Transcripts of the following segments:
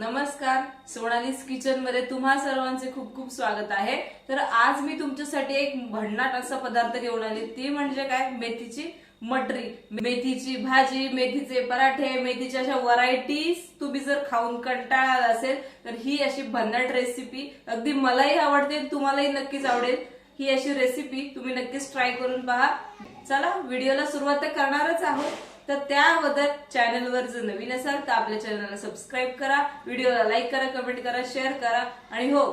नमस्कार सोनालीस किचनमध्ये तुम्हा सर्वांचे खूप खूप स्वागत आहे. तर आज मी तुमच्यासाठी एक भन्नाट असा पदार्थ घेऊन आले. ती म्हणजे काय? मेथीची मटरी. मेथीची भाजी मेथीचे पराठे मेथीच्या अशा व्हरायटीज तुम्ही जर खाऊन कंटाळा असेल तर ही अशी भन्नाट रेसिपी अगदी मलाही आवडते तुम्हालाही नक्कीच आवडेल. ही अशी रेसिपी तुम्ही नक्कीच ट्राय करून पहा. चला व्हिडिओला सुरुवात तर करणारच आहोत. तर त्याबद्दल चॅनलवर जर नवीन असाल तर आपल्या चॅनलला सबस्क्राईब करा व्हिडिओला लाईक करा कमेंट करा शेअर करा आणि हो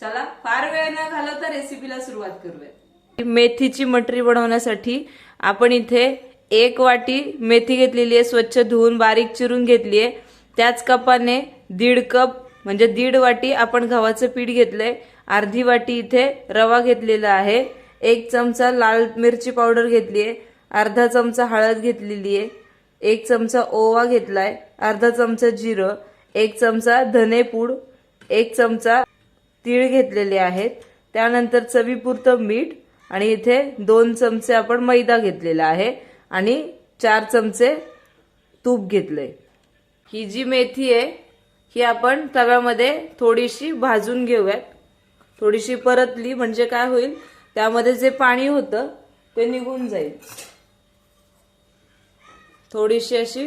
चला फार वेळ न घालवता रेसिपीला सुरुवात करूया. मेथीची मटरी बनवण्यासाठी आपण इथे एक वाटी मेथी घेतलेली आहे स्वच्छ धुवून बारीक चिरून घेतली आहे. त्याच कपाने दीड कप म्हणजे दीड वाटी आपण गव्हाचं पीठ घेतलंय. अर्धी वाटी इथे रवा घेतलेला आहे. एक चमचा लाल मिरची पावडर घेतली आहे. अर्धा चमचा हळद घेतलेली आहे. एक चमचा ओवा घेतलाय. अर्धा चमचा जिरं. एक चमचा धनेपूड एक चमचा तीळ घेतलेले आहेत. त्यानंतर चवीपुरतं मीठ आणि इथे दोन चमचे आपण मैदा घेतलेला आहे आणि चार चमचे तूप घेतलंय. ही जी मेथी आहे ही आपण तव्यामध्ये थोडीशी भाजून घेऊयात. थोडीशी परतली म्हणजे काय होईल? त्यामध्ये जे पाणी होतं ते निघून जाईल. थोडीशी अशी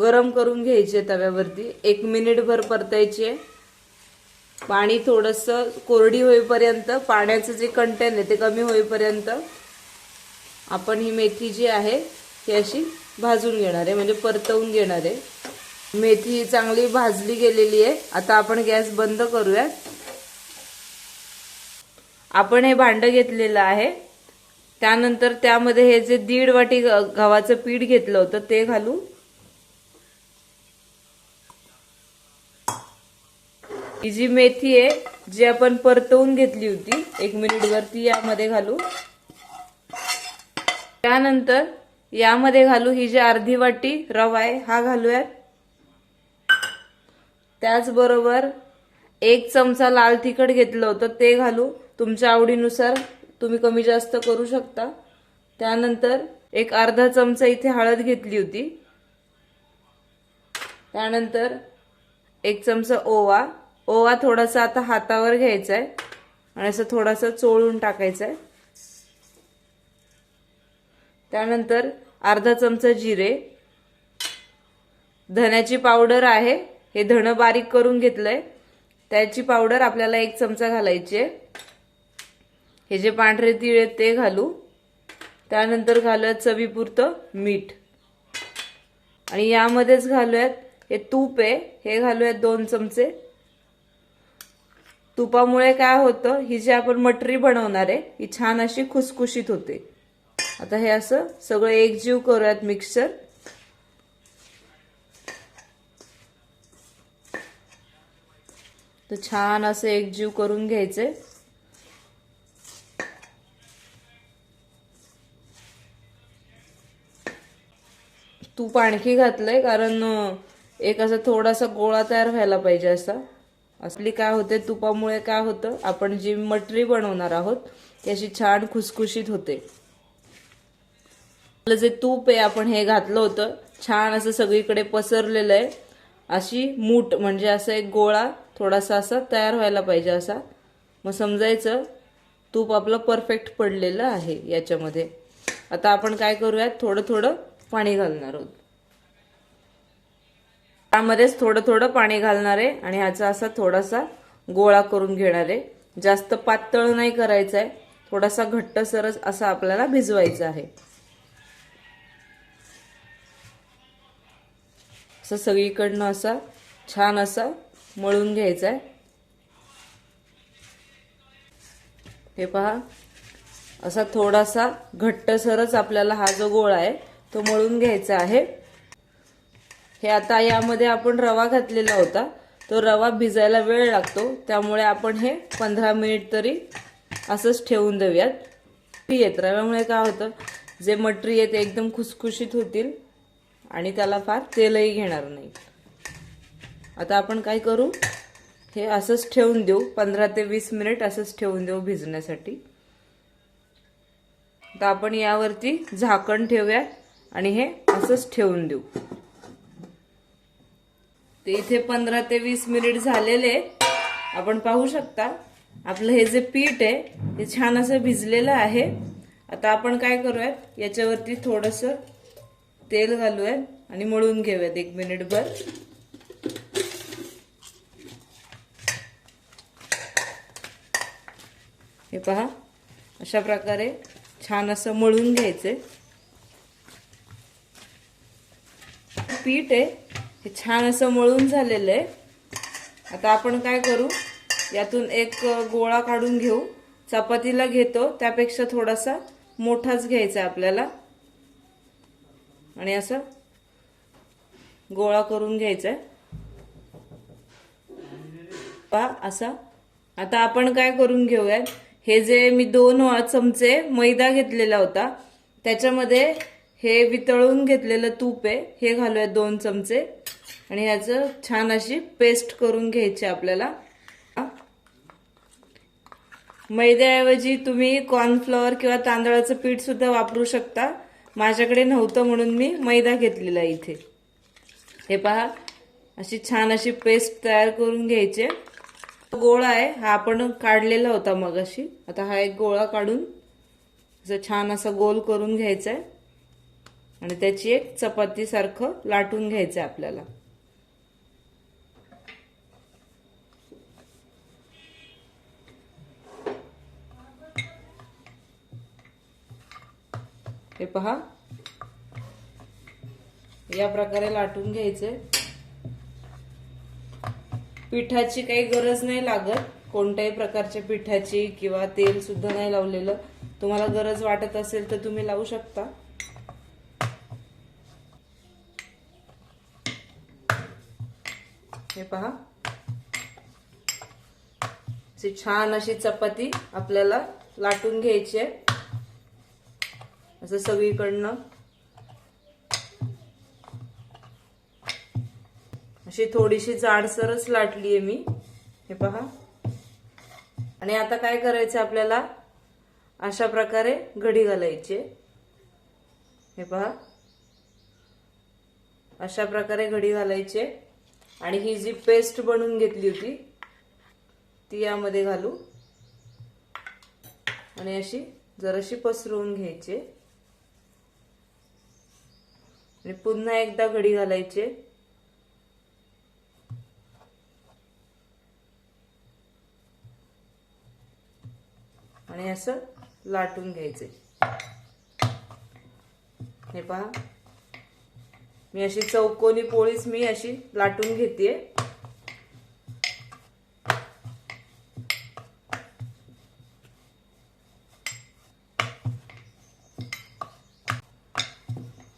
गरम करून घ्यायची आहे तव्यावरती. एक मिनिटभर परतायची आहे. पाणी थोडंसं कोरडी होईपर्यंत पाण्याचं जे कंटेन आहे ते कमी होईपर्यंत आपण ही मेथी जी आहे ती अशी भाजून घेणार आहे म्हणजे परतवून घेणार आहे. मेथी चांगली भाजली गेलेली आहे. आता आपण गॅस बंद करूयात. आपण हे भांडं घेतलेलं आहे. त्यानंतर त्यामध्ये हे जे दीड वाटी गव्हाचं पीठ घेतलं होतं ते घालू ही जी मेथी आहे जी आपण परतवून घेतली होती एक मिनिटवर ती यामध्ये घालू त्यानंतर यामध्ये घालू ही जी अर्धी वाटी रवा आहे हा घालूयात. त्याचबरोबर एक चमचा लाल तिखट घेतलं होतं ते घालू. तुमच्या आवडीनुसार तुम्ही कमी जास्त करू शकता. त्यानंतर एक अर्धा चमचा इथे हळद घेतली होती. त्यानंतर एक चमचा ओवा. ओवा थोडासा आता हातावर घ्यायचा आहे आणि असं थोडासा चोळून टाकायचा आहे त्यानंतर अर्धा चमचा जिरे. धण्याची पावडर आहे. हे धणं बारीक करून घेतलंय. त्याची पावडर आपल्याला एक चमचा घालायची आहे हे जे पांढरे तिळ आहेत ते घालू. त्यानंतर घालूयात चवीपुरतं मीठ. आणि यामध्येच घालूयात हे तूप आहे. हे घालूयात दोन चमचे. तुपामुळे काय होतं? ही जी आपण मटरी बनवणार आहे ही छान अशी खुसखुशीत होते. आता हे असं सगळं एकजीव करूयात मिक्सर. तर छान असं एकजीव करून घ्यायचे तूप आणखी घातलंय कारण एक असा थोडासा गोळा तयार व्हायला पाहिजे असा. असली काय होते तुपामुळे काय होतं आपण जी मटरी बनवणार आहोत ती अशी छान खुसखुशीत होते. आपलं जे तूप आहे आपण हे घातलं होतं छान असं सगळीकडे पसरलेलं आहे. अशी मूठ म्हणजे असं एक गोळा थोडासा असा तयार व्हायला पाहिजे असा. मग समजायचं तूप आपलं परफेक्ट पडलेलं आहे याच्यामध्ये. आता आपण काय करूयात थोडं थोडं पाणी घालणार आहोत. त्यामध्येच थोडं थोडं पाणी घालणार आहे आणि ह्याचा असा थोडासा गोळा करून घेणार आहे. जास्त पातळ नाही करायचा आहे थोडासा घट्टसरच असा आपल्याला भिजवायचा आहे. असं सगळीकडनं असा छान असा मळून घ्यायचा आहे हे पहा असा थोडासा घट्टसरच आपल्याला हा जो गोळा आहे तो मळून घ्यायचा आहे. हे आता यामध्ये आपण रवा घातलेला होता. तो रवा भिजायला वेळ लागतो. त्यामुळे आपण हे पंधरा मिनिट तरी असंच ठेवून देऊयात. येत रव्यामुळे काय होतं? जे मटरी आहे ते एकदम खुसखुशीत होतील आणि त्याला फार तेलही घेणार नाही. आता आपण काय करू? हे असंच ठेवून देऊ. पंधरा ते वीस मिनिट असंच ठेवून देऊ भिजण्यासाठी. तर आपण यावरती झाकण ठेवूया आणि हे असंच ठेवून देऊ. ते इथे पंधरा ते वीस मिनिट झालेले. आपण पाहू शकता आपलं हे जे पीठ आहे हे छान असं भिजलेलं आहे. आता आपण काय करूयात याच्यावरती थोडस तेल घालूयात आणि मळून घेऊयात एक मिनिटभर. हे पहा अशा प्रकारे छान असं मळून घ्यायचंय. पीठ आहे. हे छान असं मळून झालेलं आहे. आता आपण काय करू? यातून एक गोळा काढून घेऊ. चपातीला घेतो. त्यापेक्षा थोडासा मोठाच घ्यायचा आपल्याला. आणि असं गोळा करून घ्यायचा आहे. पहा असा. आता आपण काय करून घेऊयात? हे जे मी दोन चमचे मैदा घेतलेला होता त्याच्यामध्ये हे वितळून घेतलेलं तूप आहे. हे घालूयात दोन चमचे. आणि ह्याचं छान अशी पेस्ट करून घ्यायची आपल्याला. मैद्याऐवजी तुम्ही कॉर्नफ्लॉवर किंवा तांदळाचं पीठ सुद्धा वापरू शकता. माझ्याकडे नव्हतं म्हणून मी मैदा घेतलेला इथे. हे पहा अशी छान अशी पेस्ट तयार करून घ्यायची गोळा आहे हा आपण काढलेला होता मग अशी आता हा एक गोळा काढून असं छान असा गोल करून घ्यायचा आहे. आणि त्याची एक चपाती सारखं लाटून घ्यायचं आहे आपल्याला. हे पहा. या प्रकारे लाटून घ्यायचंय. पिठाची काही गरज नाही लागत. कोणत्याही प्रकारच्या पिठाची किंवा तेल सुद्धा नाही लावलेलं. तुम्हाला गरज वाटत असेल तर तुम्ही लावू शकता. हे पहा. अशी छान अशी चपाती आपल्याला लाटून घ्यायची आहे. असं सगळीकडनं. अशी थोडीशी जाडसरच लाटली आहे मी. हे पहा. आणि आता काय करायचं आपल्याला? अशा प्रकारे घडी घालायची हे पहा. अशा प्रकारे घडी घालायची आणि ही जी पेस्ट बनवून घेतली होती ती यामध्ये घालू. आणि अशी जराशी पसरवून घ्यायची. आणि पुन्हा एकदा घडी घालायचे. आणि असं लाटून घ्यायचे. हे पहा. मी अशी चौकोनी पोळीच मी अशी लाटून घेते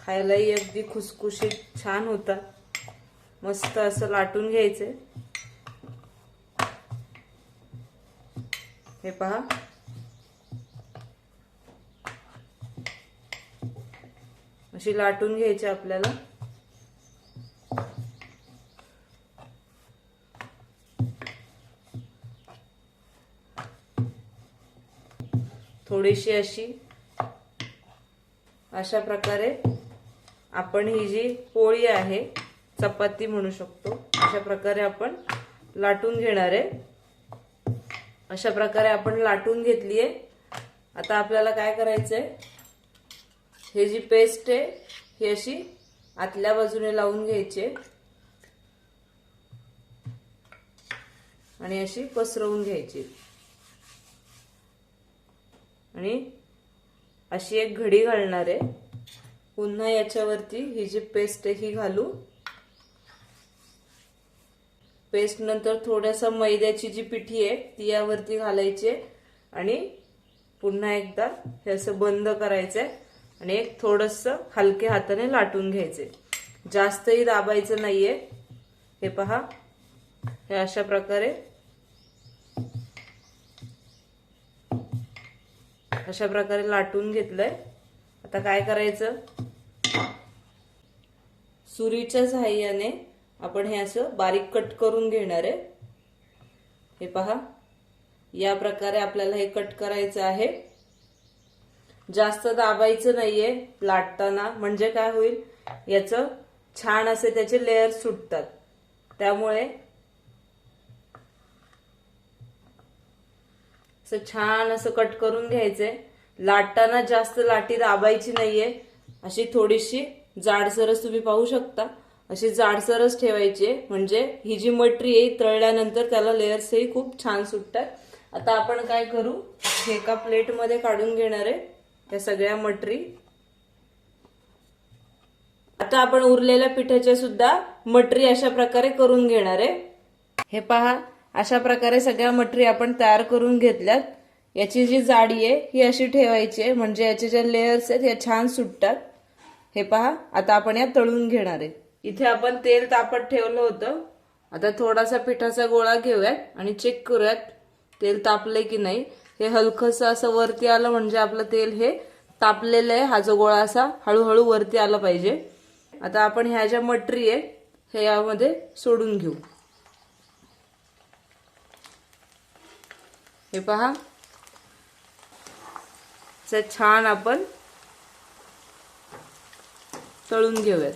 खायलाही अगदी खुसखुशीत छान होता. मस्त असं लाटून घ्यायचंय. हे पहा. अशी लाटून घ्यायची आपल्याला. थोडीशी अशी अशा प्रकारे आपण ही जी पोळी आहे चपाती म्हणू शकतो अशा प्रकारे आपण लाटून घेणार आहे. अशा प्रकारे आपण लाटून घेतली आहे. आता आपल्याला काय करायचंय? हे जी पेस्ट आहे ही अशी आतल्या बाजूने लावून घ्यायची आणि अशी पसरवून घ्यायची आणि अशी एक घडी घालणार आहे. पुन्हा याच्यावरती ही जी पेस्ट आहे ही घालू. पेस्ट नंतर थोड्यासा मैद्याची जी पिठी आहे ती यावरती घालायची आणि पुन्हा एकदा हे असं बंद करायचंय आणि एक थोडस हलक्या हाताने लाटून घ्यायचे जास्तही दाबायचं नाहीये. हे पहा. हे अशा प्रकारे अशा प्रकारे लाटून घेतलंय. आता काय करायचं? सुरीच्या सहाय्याने आपण हे असं बारीक कट करून घेणार आहे. हे पहा. या प्रकारे आपल्याला हे कट करायचं आहे. जास्त दाबायचं नाहीये लाटताना. म्हणजे काय होईल? याचं छान असे त्याचे लेअर सुटतात. त्यामुळे असं छान असं कट करून घ्यायचंय. लाटताना जास्त लाटी दाबायची नाहीये. अशी थोडीशी जाडसरच तुम्ही पाहू शकता. अशी जाडसरच ठेवायची म्हणजे ही जी मटरी आहे तळल्यानंतर त्याला लेयर्सही खूप छान सुटतात. आता आपण काय करू? हे एका प्लेटमध्ये काढून घेणार आहे. त्या सगळ्या मटरी. आता आपण उरलेल्या पिठाच्या सुद्धा मटरी अशा प्रकारे करून घेणार आहे. हे पहा. अशा प्रकारे सगळ्या मटरी आपण तयार करून घेतल्यात. याची जी जाडी आहे ही अशी ठेवायची आहे. म्हणजे याचे जे लेयर्स आहेत या छान सुटतात. हे पहा आता आपण या तळून घेणार आहे. इथे आपण तेल तापत ठेवलं होतं. आता थोडासा पिठाचा गोळा घेऊयात आणि चेक करूयात तेल तापले की नाही. हे हलकंसं असं वरती आलं म्हणजे आपलं तेल हे तापलेलं आहे. हा जो गोळा असा हळूहळू वरती आला पाहिजे. आता आपण ह्या ज्या मटरी आहे हे यामध्ये सोडून घेऊ. हे पहा. छान आपण तळून घेऊयात.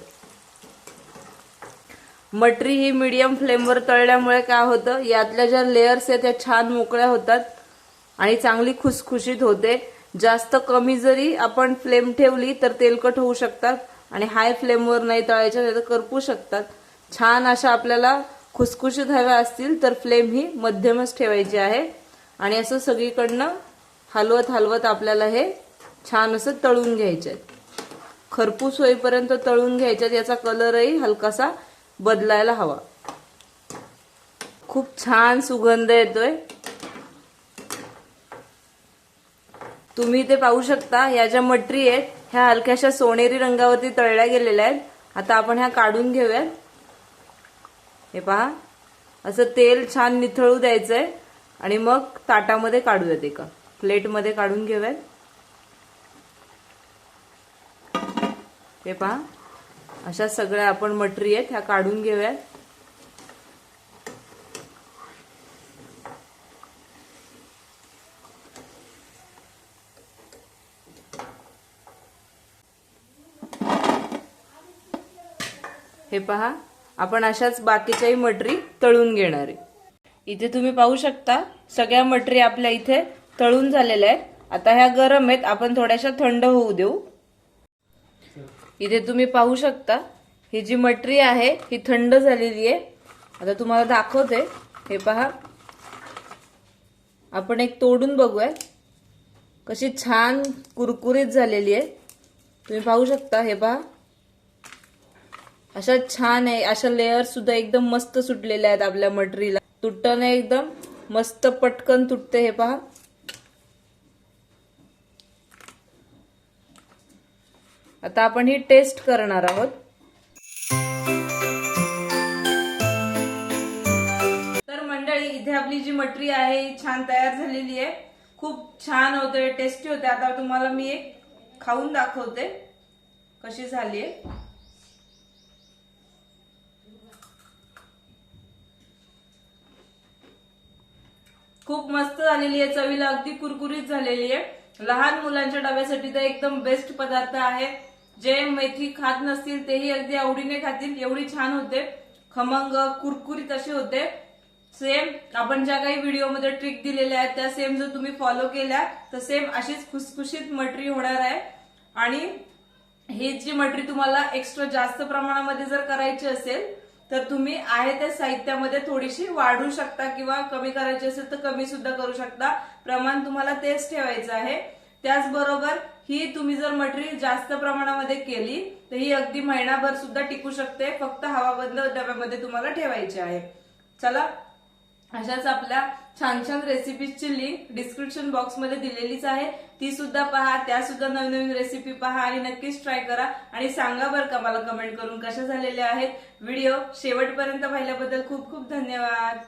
मटरी ही मीडियम फ्लेमवर तळल्यामुळे काय होतं? यातल्या ज्या लेयर्स आहेत त्या छान मोकळ्या होतात आणि चांगली खुसखुशीत होते. जास्त कमी जरी आपण फ्लेम ठेवली तर तेलकट होऊ शकतात आणि हाय फ्लेमवर नाही तळायच्या नाही तर करपू शकतात. छान अशा आपल्याला खुसखुशीत हव्या असतील तर फ्लेम ही मध्यमच ठेवायची आहे. आणि असं सगळीकडनं हलवत हलवत आपल्याला हे छान असं तळून घ्यायचे खरपूस होईपर्यंत तळून घ्यायच्यात याचा कलरही हलकासा बदलायला हवा. खूप छान सुगंध येतोय. तुम्ही ते पाहू शकता या ज्या मटरी आहेत ह्या हलक्याशा सोनेरी रंगावरती तळल्या गेलेल्या आहेत. आता आपण ह्या काढून घेऊयात. हे पहा असं तेल छान निथळू द्यायचंय. आणि मग ताटामध्ये काढूयात एका. प्लेटमध्ये काढून घेऊयात. हे पहा. अशा सगळ्या आपण मटरी आहेत ह्या काढून घेऊयात. हे पहा. आपण अशाच बाकीच्याही मटरी तळून घेणार आहे. इथे तुम्ही पाहू शकता सगळ्या मटरी आपल्या इथे तळून झालेल्या आहेत. आता ह्या गरम आहेत आपण थोड्याशा थंड होऊ देऊ. इथे तुम्ही पाहू शकता ही जी मटरी आहे ही थंड झालेली आहे. आता तुम्हाला दाखवते हे पहा. आपण एक तोडून बघूया. कशी छान कुरकुरीत झालेली आहे. तुम्ही पाहू शकता हे पहा. अशा छान आहे अशा लेअर सुद्धा एकदम मस्त सुटलेल्या आहेत आपल्या मटरीला. तुटतं नाही एकदम मस्त पटकन तुटते हे पहा. आता आपण ही टेस्ट करणार आहोत. तर मंडळी इथे आपली जी मटरी आहे ही छान तयार झालेली आहे. खूप छान होते टेस्टी होते. आता तुम्हाला मी एक खाऊन दाखवते कशी झाली आहे. खूप मस्त झालेली आहे चवीला अगदी कुरकुरीत झालेली आहे. लहान मुलांच्या डब्यासाठी तर एकदम बेस्ट पदार्थ आहे. जे मेथी खात नसतील तेही अगदी आवडीने खातील. एवढी छान होते. खमंग कुरकुरीत असे होते. सेम आपण ज्या काही व्हिडिओमध्ये ट्रिक दिलेल्या आहेत त्या सेम जर तुम्ही फॉलो केल्या तर सेम अशीच खुसखुशीत मटरी होणार आहे. आणि ही जी मटरी तुम्हाला एक्स्ट्रा जास्त प्रमाणामध्ये जर करायची असेल तर तुम्ही आहे त्या साहित्यामध्ये थोडीशी वाढू शकता किंवा कमी करायची असेल तर कमी सुद्धा करू शकता. प्रमाण तुम्हाला तेच ठेवायचं आहे. त्याचबरोबर ही तुम्ही जर मटेरियल जास्त प्रमाणामध्ये केली तर ही अगदी महिनाभर सुद्धा टिकू शकते. फक्त हवाबंद डब्यामध्ये तुम्हाला ठेवायची आहे. चला अशाच आपल्या छान छान रेसिपीजची लिंक डिस्क्रिप्शन बॉक्समध्ये दिलेलीच आहे. ती सुद्धा पहा त्या सुद्धा नवीन नवीन रेसिपी पहा आणि नक्कीच ट्राय करा. आणि सांगा बरं का मला कमेंट करून कशा झालेल्या आहेत. व्हिडिओ शेवटपर्यंत पाहिल्याबद्दल खूप खूप धन्यवाद.